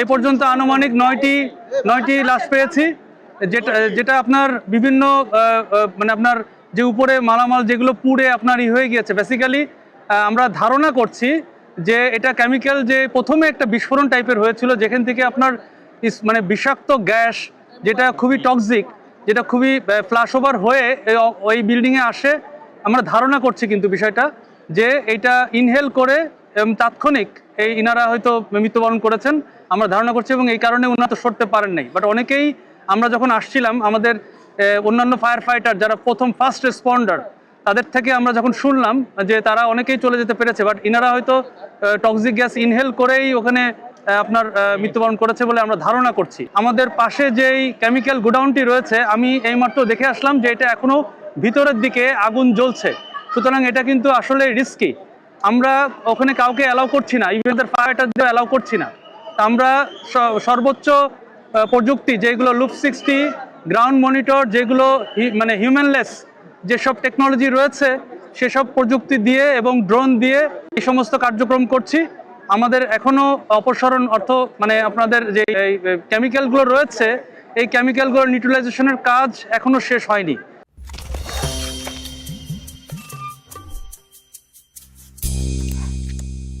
এই পর্যন্ত আনুমানিক নয়টি নয়টি লাশ পেয়েছি। যেটা যেটা আপনার বিভিন্ন মানে আপনার যে উপরে মালামাল যেগুলো পুড়ে আপনার ই হয়ে গিয়েছে বেসিক্যালি আমরা ধারণা করছি যে এটা কেমিক্যাল যে প্রথমে একটা বিস্ফোরণ টাইপের হয়েছিল, যেখান থেকে আপনার মানে বিষাক্ত গ্যাস যেটা খুবই টক্সিক যেটা খুবই ফ্লাশ ওভার হয়ে ওই বিল্ডিংয়ে আসে। আমরা ধারণা করছি কিন্তু বিষয়টা যে এটা ইনহেল করে তাৎক্ষণিক এই ইনারা হয়তো মৃত্যুবরণ করেছেন, আমরা ধারণা করছি এবং এই কারণে উন্নত সরতে পারেন নাই। বাট অনেকেই আমরা যখন আসছিলাম, আমাদের অন্যান্য ফায়ার ফাইটার যারা প্রথম ফার্স্ট রেসপন্ডার তাদের থেকে আমরা যখন শুনলাম যে তারা অনেকেই চলে যেতে পেরেছে বাট ইনারা হয়তো টক্সিক গ্যাস ইনহেল করেই ওখানে আপনার মৃত্যুবরণ করেছে বলে আমরা ধারণা করছি। আমাদের পাশে যেই কেমিক্যাল গোডাউনটি রয়েছে, আমি এইমাত্র দেখে আসলাম যে এটা এখনও ভিতরের দিকে আগুন জ্বলছে। সুতরাং এটা কিন্তু আসলে রিস্কি আমরা ওখানে কাউকে অ্যালাউ করছি না ইভেন ফায়ারটারদের অ্যালাউ করছি না। আমরা সর্বোচ্চ প্রযুক্তি, যেগুলো লুপ সিক্সটি গ্রাউন্ড মনিটর যেগুলো মানে হিউম্যানলেস যেসব টেকনোলজি রয়েছে, সেসব প্রযুক্তি দিয়ে এবং ড্রোন দিয়ে এই সমস্ত কার্যক্রম করছি। আমাদের এখনও অপসারণ অর্থ মানে আপনাদের যে কেমিক্যালগুলো রয়েছে, এই কেমিক্যালগুলোর নিউট্রালাইজেশনের কাজ এখনও শেষ হয়নি।